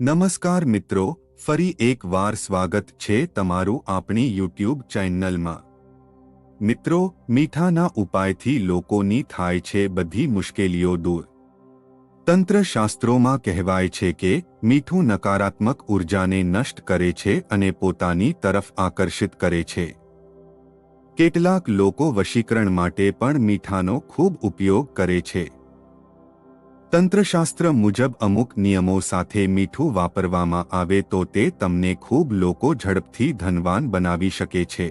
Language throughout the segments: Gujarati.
નમસ્કાર મિત્રો, ફરી એક વાર સ્વાગત છે તમારું આપણી યુટ્યુબ ચેનલમાં. મિત્રો, મીઠાના ઉપાયથી લોકોની થાય છે બધી મુશ્કેલીઓ દૂર. તંત્રશાસ્ત્રોમાં કહેવાય છે કે, મીઠું નકારાત્મક ઉર્જાને નષ્ટ કરે છે અને પોતાની તરફ આકર્ષિત કરે છે. કેટલાક લોકો વશીકરણ માટે પણ મીઠાનો ખૂબ ઉપયોગ કરે છે. તંત્રશાસ્ત્ર મુજબ અમુક નિયમો સાથે મીઠું વાપરવામાં આવે તો તે તમને ખૂબ લોકો ઝડપથી ધનવાન બનાવી શકે છે.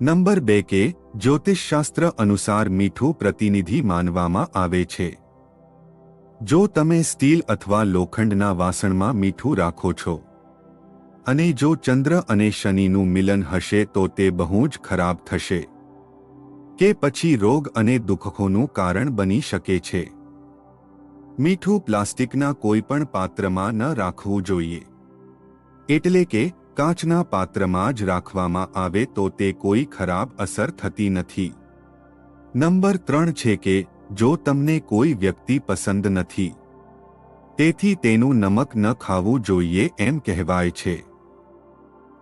નંબર બે કે, જ્યોતિષશાસ્ત્ર અનુસાર મીઠું પ્રતિનિધિ માનવામાં આવે છે. જો તમે સ્ટીલ અથવા લોખંડના વાસણમાં મીઠું રાખો છો, અને જો ચંદ્ર અને શનિનું મિલન હશે તો તે બહુ જ ખરાબ થશે, કે પછી રોગ અને દુઃખોનું કારણ બની શકે છે. મીઠું પ્લાસ્ટિકના કોઈ પણ પાત્રમાં ન રાખવું જોઈએ. એટલે કે, કાચના પાત્રમાં જ રાખવામાં આવે તો તે કોઈ ખરાબ અસર થતી નથી. નંબર ત્રણ છે કે, જો તમને કોઈ વ્યક્તિ પસંદ નથી. તેથી તેનું નમક ન ખાવું જોઈએ એમ કહેવાય છે.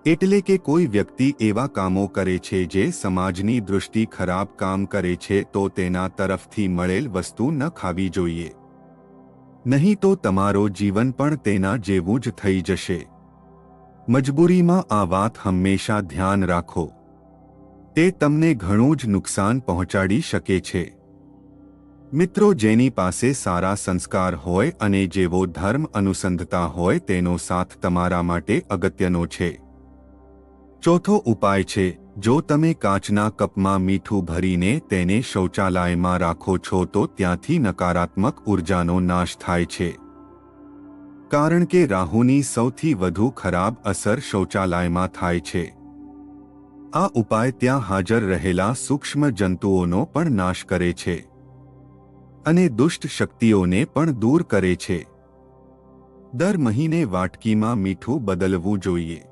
એટલે કે કોઈ વ્યક્તિ એવા કામો કરે છે જે સમાજની દૃષ્ટિ ખરાબ કામ કરે છે તો તેના તરફથી મળેલ વસ્તુ ન ખાવી જોઈએ. નહીં તો તમારો જીવન પણ તેના જેવું જ થઈ જશે. મજબૂરીમાં આ વાત હંમેશા ધ્યાન રાખો. તે તમને ઘણું જ નુકસાન પહોંચાડી શકે છે. મિત્રો જેની પાસે સારા સંસ્કાર હોય અને જેવો ધર્મ અનુસંધતા હોય તેનો સાથ તમારા માટે અગત્યનો છે. ચોથો ઉપાય છે જો તમે કાચના કપમાં મીઠું ભરીને તેને શૌચાલયમાં રાખો છો તો ત્યાંથી નકારાત્મક ઉર્જાનો નાશ થાય છે. કારણ કે રાહુની સૌથી વધુ ખરાબ અસર શૌચાલયમાં થાય છે. આ ઉપાય ત્યાં હાજર રહેલા સૂક્ષ્મ જંતુઓનો પણ નાશ કરે છે. અને દુષ્ટ શક્તિઓને પણ દૂર કરે છે. દર મહિને વાટકીમાં મીઠું બદલવું જોઈએ.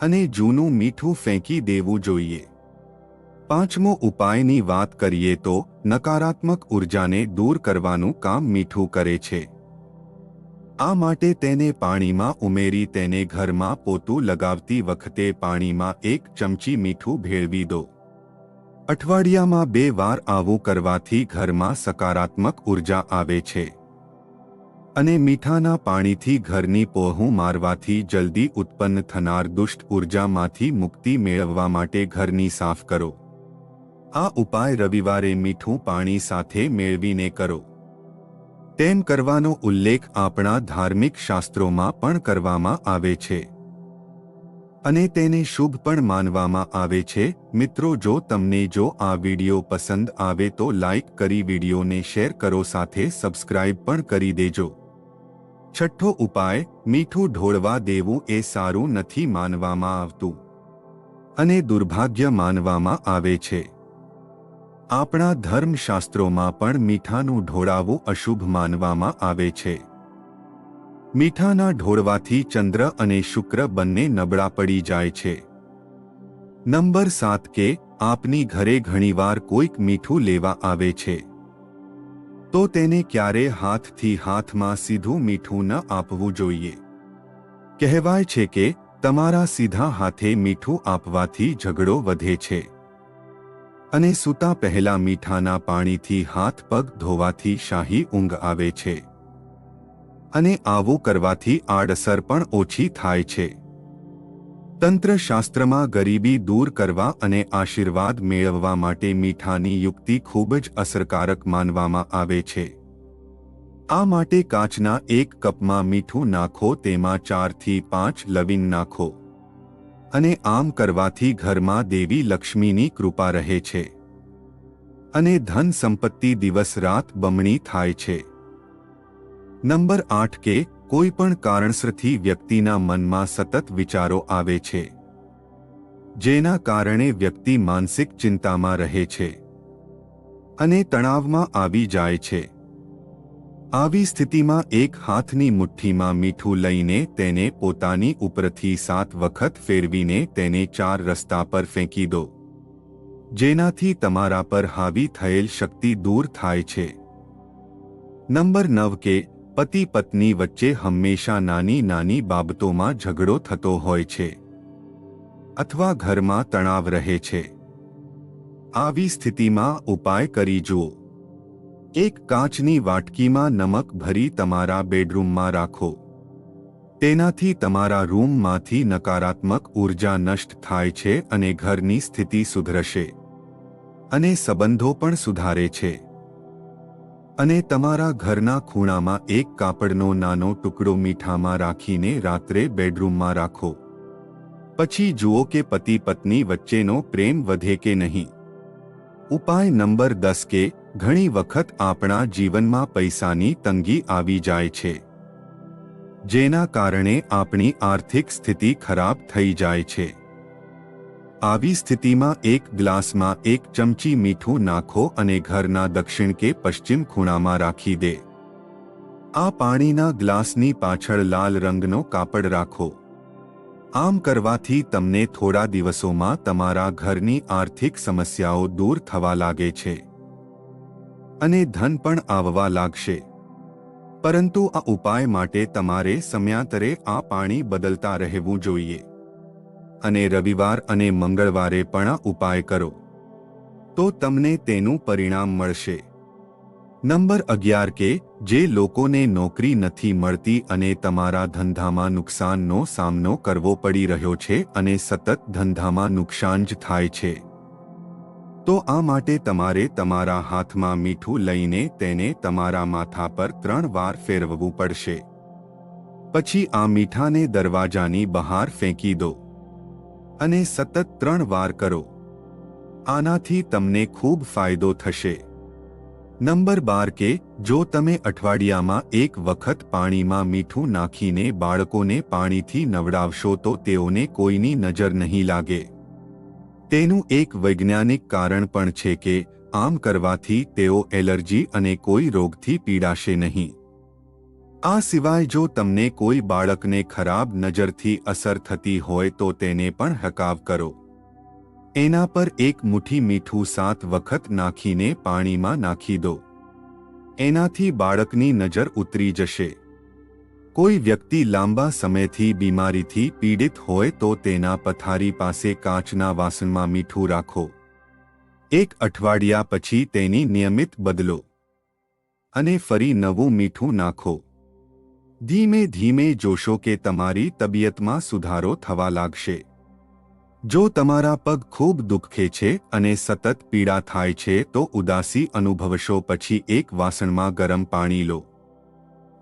અને જૂનું મીઠું ફેંકી દેવું જોઈએ. પાંચમો ઉપાયની વાત કરીએ તો, નકારાત્મક ઉર્જાને દૂર કરવાનું કામ મીઠું કરે છે. આ માટે તેને પાણીમાં ઉમેરી તેને ઘરમાં પોતું લગાવતી વખતે પાણીમાં એક ચમચી મીઠું ભેળવી દો. અઠવાડિયામાં બે વાર આવું કરવાથી ઘરમાં સકારાત્મક ઊર્જા આવે છે. અને મીઠાના પાણીથી ઘરની પોહું મારવાથી જલ્દી ઉત્પન્ન થનાર દુષ્ટ ઉર્જામાંથી મુક્તિ મેળવવા માટે ઘરની સાફ કરો. આ ઉપાય રવિવારે મીઠું પાણી સાથે મેળવીને કરો. તેમ કરવાનો ઉલ્લેખ આપણા ધાર્મિક શાસ્ત્રોમાં પણ કરવામાં આવે છે. અને તેને શુભ પણ માનવામાં આવે છે. મિત્રો, જો તમને જો આ વિડિયો પસંદ આવે તો લાઇક કરી વિડિયોને શેર કરો સાથે સબસ્ક્રાઇબ પણ કરી દેજો. છઠ્ઠો ઉપાય, મીઠું ઢોળવા દેવું એ સારું નથી માનવામાં આવતું. અને દુર્ભાગ્ય માનવામાં આવે છે. આપણા ધર્મશાસ્ત્રોમાં પણ મીઠાનું ઢોળાવું અશુભ માનવામાં આવે છે. મીઠાના ઢોળવાથી ચંદ્ર અને શુક્ર બંને નબળા પડી જાય છે. નંબર સાત કે, આપની ઘરે ઘણીવાર કોઈક મીઠું લેવા આવે છે. તો તેને ક્યારે હાથથી હાથમાં સીધું મીઠું ન આપવું જોઈએ? કહેવાય છે કે, તમારા સીધા હાથે મીઠું આપવાથી ઝઘડો વધે છે. અને સૂતા પહેલા મીઠાના પાણીથી હાથ પગ ધોવાથી શાહી ઊંઘ આવે છે. અને આવું કરવાથી આડઅસર પણ ઓછી થાય છે. તંત્રશાસ્ત્રમાં ગરીબી દૂર કરવા અને આશીર્વાદ મેળવવા માટે મીઠાની યુક્તિ ખૂબ જ અસરકારક માનવામાં આવે છે. આ માટે કાચના એક કપમાં મીઠું નાખો, તેમાં ચારથી પાંચ લવિંગ નાખો. અને આમ કરવાથી ઘરમાં દેવી લક્ષ્મીની કૃપા રહે છે. અને ધન સંપત્તિ દિવસ રાત બમણી થાય છે. નંબર આઠ કે કોઈ પણ કારણસરથી વ્યક્તિના મનમાં સતત વિચારો આવે છે, જેના કારણે વ્યક્તિ માનસિક ચિંતામાં રહે છે અને તણાવમાં આવી જાય છે. આવી સ્થિતિમાં એક હાથની મુઠ્ઠીમાં મીઠું લઈને તેને પોતાની ઉપરથી સાત વખત ફેરવીને તેને ચાર રસ્તા પર ફેંકી દો, જેનાથી તમારા પર હાવી થયેલ શક્તિ દૂર થાય છે. નંબર નવ કે પતિ પત્ની વચ્ચે હંમેશા નાની નાની બાબતોમાં ઝઘડો થતો હોય છે. અથવા ઘરમાં તણાવ રહે છે. આવી સ્થિતિમાં ઉપાય કરી જુઓ. એક કાચની વાટકીમાં નમક ભરી તમારા બેડરૂમમાં રાખો. તેનાથી તમારા રૂમમાંથી નકારાત્મક ઊર્જા નષ્ટ થાય છે અને ઘરની સ્થિતિ સુધરશે. અને સંબંધો પણ સુધારે છે. અને તમારા ઘરના ખૂણામાં એક કાપડનો નાનો ટુકડો મીઠામાં રાખીને રાત્રે બેડરૂમમાં રાખો. પછી જુઓ કે પતિ પત્ની વચ્ચેનો પ્રેમ વધે કે નહીં. ઉપાય નંબર દસ કે, ઘણી વખત આપણા જીવનમાં પૈસાની તંગી આવી જાય છે. જેના કારણે આપણી આર્થિક સ્થિતિ ખરાબ થઈ જાય છે. આવી સ્થિતિમાં એક ગ્લાસમાં એક ચમચી મીઠું નાખો અને ઘરના દક્ષિણ કે પશ્ચિમ ખૂણામાં રાખી દે. આ પાણીના ગ્લાસની પાછળ લાલ રંગનો કાપડ રાખો. આમ કરવાથી તમને થોડા દિવસોમાં તમારા ઘરની આર્થિક સમસ્યાઓ દૂર થવા લાગે છે. અને ધન પણ આવવા લાગશે. પરંતુ આ ઉપાય માટે તમારે સમયાંતરે આ પાણી બદલતા રહેવું જોઈએ. અને રવિવાર અને મંગળવારે પણ ઉપાય કરો. તો તમને તેનું પરિણામ મળશે. નંબર અગિયાર કે, જે લોકોને નોકરી નથી મળતી અને તમારા ધંધામાં નુકસાનનો સામનો કરવો પડી રહ્યો છે અને સતત ધંધામાં નુકસાન જ થાય છે. તો આ માટે તમારે તમારા હાથમાં મીઠું લઈને તેને તમારા માથા પર ત્રણ વાર ફેરવવું પડશે. પછી આ મીઠાને દરવાજાની બહાર ફેંકી દો. અને સતત ત્રણ વાર કરો. આનાથી તમને ખૂબ ફાયદો થશે. નંબર બાર કે, જો તમે અઠવાડિયામાં એક વખત પાણીમાં મીઠું નાખીને બાળકોને પાણીથી નવડાવશો તો તેઓને કોઈની નજર નહીં લાગે. તેનું એક વૈજ્ઞાનિક કારણ પણ છે કે, આમ કરવાથી તેઓ એલર્જી અને કોઈ રોગથી પીડાશે નહીં. આ સિવાય જો તમને કોઈ બાળકને ખરાબ નજરથી અસર થતી હોય તો તેને પણ હકાવ કરો. એના પર એક મુઠ્ઠી મીઠું સાત વખત નાખીને પાણીમાં નાખી દો. એનાથી બાળકની નજર ઉતરી જશે. કોઈ વ્યક્તિ લાંબા સમયથી બીમારીથી પીડિત હોય તો તેના પથારી પાસે કાચના વાસણમાં મીઠું રાખો. એક અઠવાડિયા પછી તેની નિયમિત બદલો. અને ફરી નવું મીઠું નાખો. ધીમે ધીમે જોશો કે તમારી તબિયતમાં સુધારો થવા લાગશે. જો તમારા પગ ખૂબ દુખે છે અને સતત પીડા થાય છે તો ઉદાસી અનુભવશો પછી એક વાસણમાં ગરમ પાણી લો.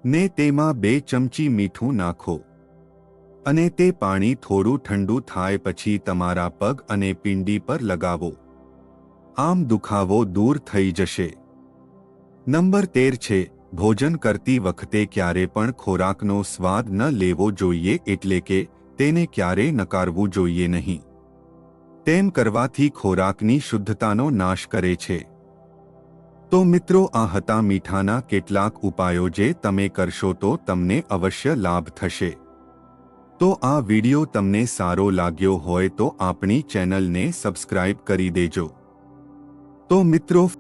ને તેમાં બે ચમચી મીઠું નાખો. અને તે પાણી થોડું ઠંડુ થાય પછી તમારા પગ અને પિંડી પર લગાવો. આમ દુખાવો દૂર થઈ જશે. નંબર તેર છે ભોજન કરતી વખતે ક્યારે પણ ખોરાકનો સ્વાદ ન લેવો જોઈએ એટલે કે તેને ક્યારે નકારવું જોઈએ નહીં. તેમ કરવાથી ખોરાકની શુદ્ધતાનો નાશ કરે છે. તો મિત્રો, આ હતા મીઠાના કેટલાક ઉપાયો જે તમે કરશો તો તમને અવશ્ય લાભ થશે. તો આ વિડિયો તમને સારો લાગ્યો હોય તો આપણી ચેનલને સબસ્ક્રાઇબ કરી દેજો. તો મિત્રો